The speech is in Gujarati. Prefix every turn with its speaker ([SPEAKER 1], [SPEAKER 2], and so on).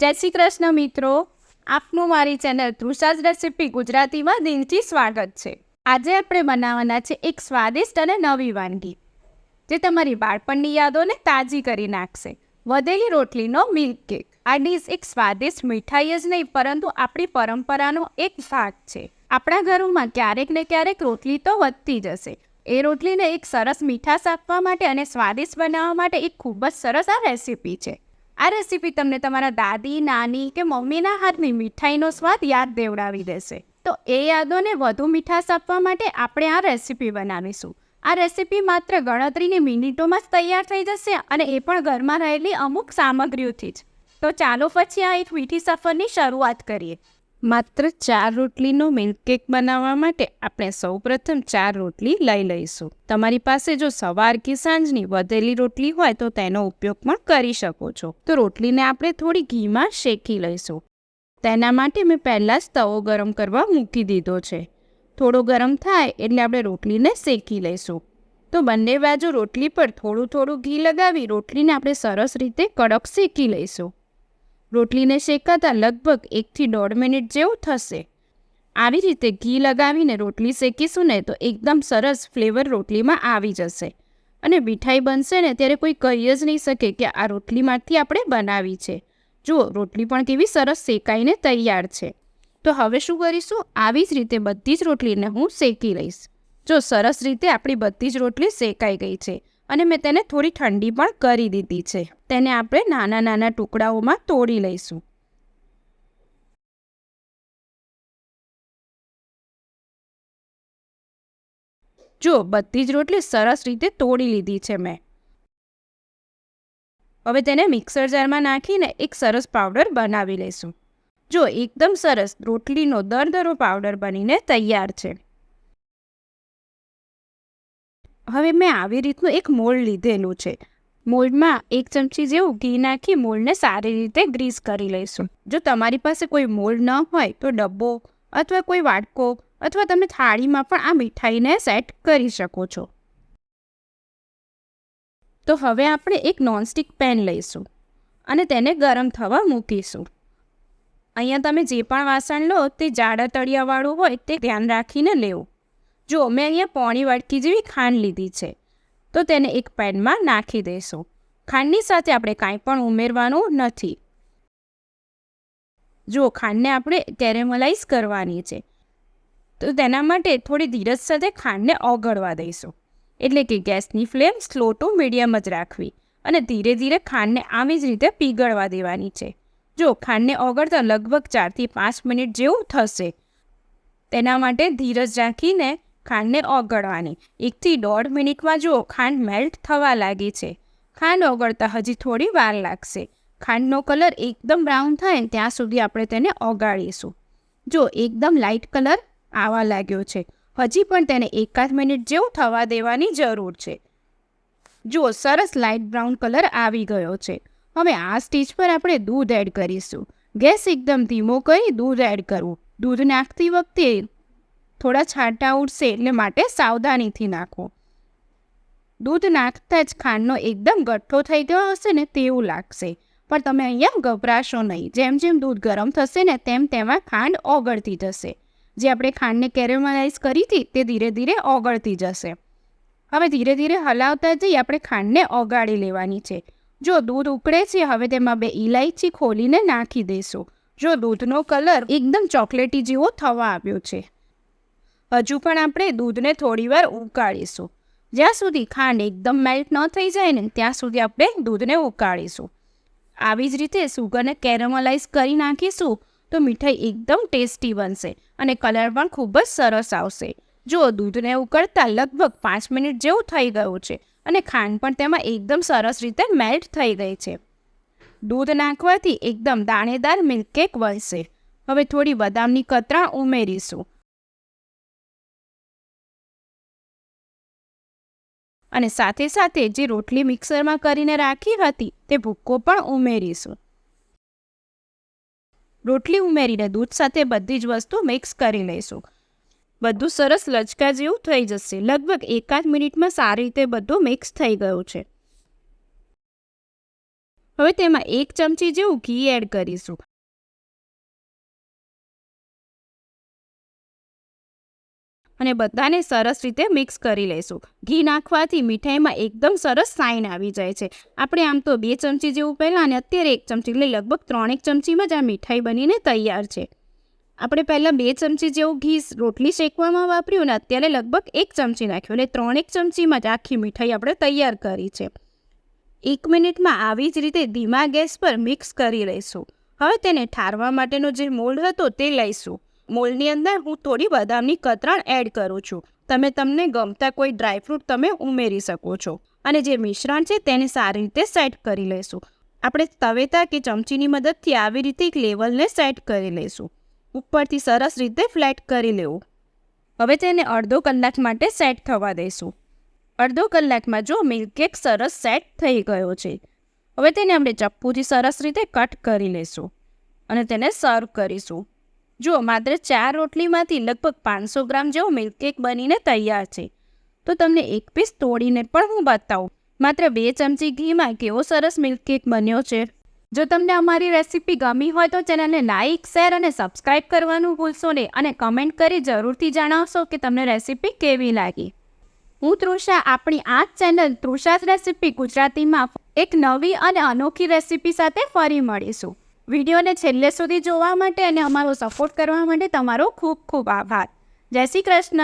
[SPEAKER 1] જય શ્રી કૃષ્ણ મિત્રો. આપનું મારી ચેનલ તૃષાજ રેસીપી ગુજરાતીમાં દિલથી સ્વાગત છે. આજે આપણે બનાવવાના છે એક સ્વાદિષ્ટ અને નવી વાનગી, જે તમારી બાળપણની યાદોને તાજી કરી નાખશે. વધેલી રોટલીનો મિલ્ક કેક આ ડીશ એક સ્વાદિષ્ટ મીઠાઈ જ નહીં, પરંતુ આપણી પરંપરાનો એક ભાગ છે. આપણા ઘરોમાં ક્યારેક ને ક્યારેક રોટલી તો વધતી જ હશે. એ રોટલીને એક સરસ મીઠાશ આપવા માટે અને સ્વાદિષ્ટ બનાવવા માટે એક ખૂબ જ સરસ આ રેસીપી છે. આ રેસીપી તમને તમારા દાદી, નાની કે મમ્મીના હાથની મીઠાઈનો સ્વાદ યાદ દેવડાવી દેશે. તો એ યાદોને વધુ મીઠાશ આપવા માટે આપણે આ રેસીપી બનાવીશું. આ રેસીપી માત્ર ગણતરીની મિનિટોમાં જ તૈયાર થઈ જશે અને એ પણ ઘરમાં રહેલી અમુક સામગ્રીઓથી જ. તો ચાલો પછી આ એક મીઠી સફરની શરૂઆત કરીએ. માત્ર ચાર રોટલીનો મિલ્કકેક બનાવવા માટે આપણે સૌપ્રથમ ચાર રોટલી લઈ લઈશું. તમારી પાસે જો સવાર કે સાંજની વધેલી રોટલી હોય તો તેનો ઉપયોગ પણ કરી શકો છો. તો રોટલીને આપણે થોડી ઘીમાં શેકી લઈશું. તેના માટે મેં પહેલાં જ તવો ગરમ કરવા મૂકી દીધો છે. થોડો ગરમ થાય એટલે આપણે રોટલીને શેકી લઈશું. તો બંને બાજુ રોટલી પર થોડું થોડું ઘી લગાવી રોટલીને આપણે સરસ રીતે કડક શેકી લઈશું. રોટલીને શેકાતા લગભગ એકથી દોઢ મિનિટ જેવું થશે. આવી રીતે ઘી લગાવીને રોટલી શેકીશું ને તો એકદમ સરસ ફ્લેવર રોટલીમાં આવી જશે. અને મીઠાઈ બનશે ને ત્યારે કોઈ કહી જ નહીં શકે કે આ રોટલીમાંથી આપણે બનાવી છે. જુઓ, રોટલી પણ કેવી સરસ શેકાઈને તૈયાર છે. તો હવે શું કરીશું? આવી જ રીતે બધી જ રોટલીને હું શેકી લઈશ. જો સરસ રીતે આપણી બધી જ રોટલી શેકાઈ ગઈ છે અને મેં તેને થોડી ઠંડી પણ કરી દીધી છે. તેને આપણે નાના નાના ટુકડાઓમાં તોડી લઈશું. જો, બધી જ રોટલી સરસ રીતે તોડી લીધી છે મેં. હવે તેને મિક્સર જારમાં નાખીને એક સરસ પાવડર બનાવી લઈશું. જો, એકદમ સરસ રોટલીનો દરદરો પાવડર બનીને તૈયાર છે. હવે મેં આવી રીતનું એક મોલ્ડ લીધેલું છે. મોલ્ડમાં એક ચમચી જેવું ઘી નાખી મોલ્ડને સારી રીતે ગ્રીસ કરી લઈશું. જો તમારી પાસે કોઈ મોલ્ડ ન હોય તો ડબ્બો અથવા કોઈ વાટકો અથવા તમે થાળીમાં પણ આ મીઠાઈને સેટ કરી શકો છો. તો હવે આપણે એક નોનસ્ટિક પેન લઈશું અને તેને ગરમ થવા મૂકીશું. અહીંયા તમે જે પણ વાસણ લો તે જાડા તળિયાવાળું હોય તે ધ્યાન રાખીને લેવું. જો મેં અહીંયા પોણી વાટકી જેવી ખાંડ લીધી છે, તો તેને એક પેનમાં નાખી દઈશું ખાંડની સાથે આપણે કાંઈ પણ ઉમેરવાનું નથી. જો ખાંડને આપણે કેરેમલાઇઝ કરવાની છે, તો તેના માટે થોડી ધીરજ સાથે ખાંડને ઓગળવા દઈશું એટલે કે ગેસની ફ્લેમ સ્લો ટુ મીડિયમ જ રાખવી અને ધીરે ધીરે ખાંડને આવી જ રીતે પીગળવા દેવાની છે. જો ખાંડને ઓગળતા લગભગ ચારથી પાંચ મિનિટ જેવું થશે, તેના માટે ધીરજ રાખીને ખાંડને ઓગળવાની. એકથી દોઢ મિનિટમાં જુઓ, ખાંડ મેલ્ટ થવા લાગી છે. ખાંડ ઓગળતા હજી થોડી વાર લાગશે. ખાંડનો કલર એકદમ બ્રાઉન થાય ત્યાં સુધી આપણે તેને ઓગાળીશું. જો, એકદમ લાઇટ કલર આવવા લાગ્યો છે. હજી પણ તેને એકાદ મિનિટ જેવું થવા દેવાની જરૂર છે. જુઓ, સરસ લાઇટ બ્રાઉન કલર આવી ગયો છે. હવે આ સ્ટેજ પર આપણે દૂધ એડ કરીશું. ગેસ એકદમ ધીમો કરી દૂધ એડ કરવું. દૂધ નાખતી વખતે થોડા છાંટા ઉડશે એટલે માટે સાવધાનીથી નાખો. દૂધ નાખતા જ ખાંડનો એકદમ ગઠ્ઠો થઈ ગયો હશે ને તેવું લાગશે. પણ તમે અહીંયા ગભરાશો નહીં. જેમ જેમ દૂધ ગરમ થશે ને તેમ તેમાં ખાંડ ઓગળતી જશે. જે આપણે ખાંડને કેરેમલાઇઝ કરી હતી તે ધીરે ધીરે ઓગળતી જશે. હવે ધીરે ધીરે હલાવતા જઈ આપણે ખાંડને ઓગાળી લેવાની છે. જો દૂધ ઉકળે છે, હવે તેમાં બે ઇલાયચી ખોલીને નાખી દઈશું જો દૂધનો કલર એકદમ ચોકલેટી જેવો થવા આવ્યો છે. હજુ પણ આપણે દૂધને થોડીવાર ઉકાળીશું. જ્યાં સુધી ખાંડ એકદમ મેલ્ટ ન થઈ જાય ને ત્યાં સુધી આપણે દૂધને ઉકાળીશું. આવી જ રીતે સુગરને કેરેમલાઇઝ કરી નાખીશું તો મીઠાઈ એકદમ ટેસ્ટી બનશે અને કલર પણ ખૂબ જ સરસ આવશે. જો દૂધને ઉકળતા લગભગ પાંચ મિનિટ જેવું થઈ ગયું છે અને ખાંડ પણ તેમાં એકદમ સરસ રીતે મેલ્ટ થઈ ગઈ છે. દૂધ નાખવાથી એકદમ દાણેદાર મિલ્ક કેક બનશે. હવે થોડી બદામની કતરા ઉમેરીશું. અને સાથે સાથે જે રોટલી મિક્સરમાં કરીને રાખી હતી તે ભૂક્કો પણ ઉમેરીશું. રોટલી ઉમેરીને દૂધ સાથે બધી જ વસ્તુ મિક્સ કરી લઈશું. બધું સરસ લચકા જેવું થઈ જશે. લગભગ એકાદ મિનિટમાં સારી રીતે બધું મિક્સ થઈ ગયું છે. હવે તેમાં એક ચમચી જેવું ઘી એડ કરીશું. અને બધાને સરસ રીતે મિક્સ કરી લઈશું. ઘી નાખવાથી મીઠાઈમાં એકદમ સરસ સાઈન આવી જાય છે. આપણે આમ તો બે ચમચી જેવું પહેલાં અને અત્યારે એક ચમચી એટલે લગભગ ત્રણેક ચમચીમાં જ આ મીઠાઈ બનીને તૈયાર છે. આપણે પહેલાં બે ચમચી જેવું ઘી રોટલી શેકવામાં વાપર્યું અને અત્યારે લગભગ એક ચમચી નાખ્યું એટલે ત્રણેક ચમચીમાં જ આખી મીઠાઈ આપણે તૈયાર કરી છે. એક મિનિટમાં આવી જ રીતે ધીમા ગેસ પર મિક્સ કરી લઈશું. હવે તેને ઠારવા માટેનો જે મોલ્ડ હતો તે લઈશું. મોલ્ડની અંદર હું થોડી બદામની કતરણ એડ કરું છું. તમે તમને ગમતા કોઈ ડ્રાયફ્રૂટ તમે ઉમેરી શકો છો. અને જે મિશ્રણ છે તેને સારી રીતે સેટ કરી લઈશું. આપણે તવેતા કે ચમચીની મદદથી આવી રીતે એક લેવલને સેટ કરી લઈશું. ઉપરથી સરસ રીતે ફ્લેટ કરી લેવું. હવે તેને અડધો કલાક માટે સેટ થવા દઈશું. અડધો કલાકમાં જો મિલ્કકેક સરસ સેટ થઈ ગયો છે. હવે તેને આપણે ચપ્પુથી સરસ રીતે કટ કરી લઈશું. અને તેને સર્વ કરીશું. જો માત્ર ચાર રોટલીમાંથી લગભગ પાંચસો ગ્રામ જેવો મિલ્કકેક બનીને તૈયાર છે. તો તમને એક પીસ તોડીને પણ હું બતાવું. માત્ર બે ચમચી ઘીમાં કેવો સરસ મિલ્કકેક બન્યો છે. જો તમને અમારી રેસીપી ગમી હોય તો ચેનલને લાઇક શેર અને સબસ્ક્રાઇબ કરવાનું ભૂલશો નહીં અને કમેન્ટ કરી જરૂરથી જણાવશો કે તમને રેસીપી કેવી લાગી. હું તૃષા, આપણી આ ચેનલ તૃષાસ રેસીપી ગુજરાતીમાં એક નવી અને અનોખી રેસીપી સાથે ફરી મળીશું. વિડીયોને છેલ્લે સુધી જોવા માટે અને અમારો સપોર્ટ કરવા માટે તમારો ખૂબ ખૂબ આભાર. જય શ્રી કૃષ્ણ.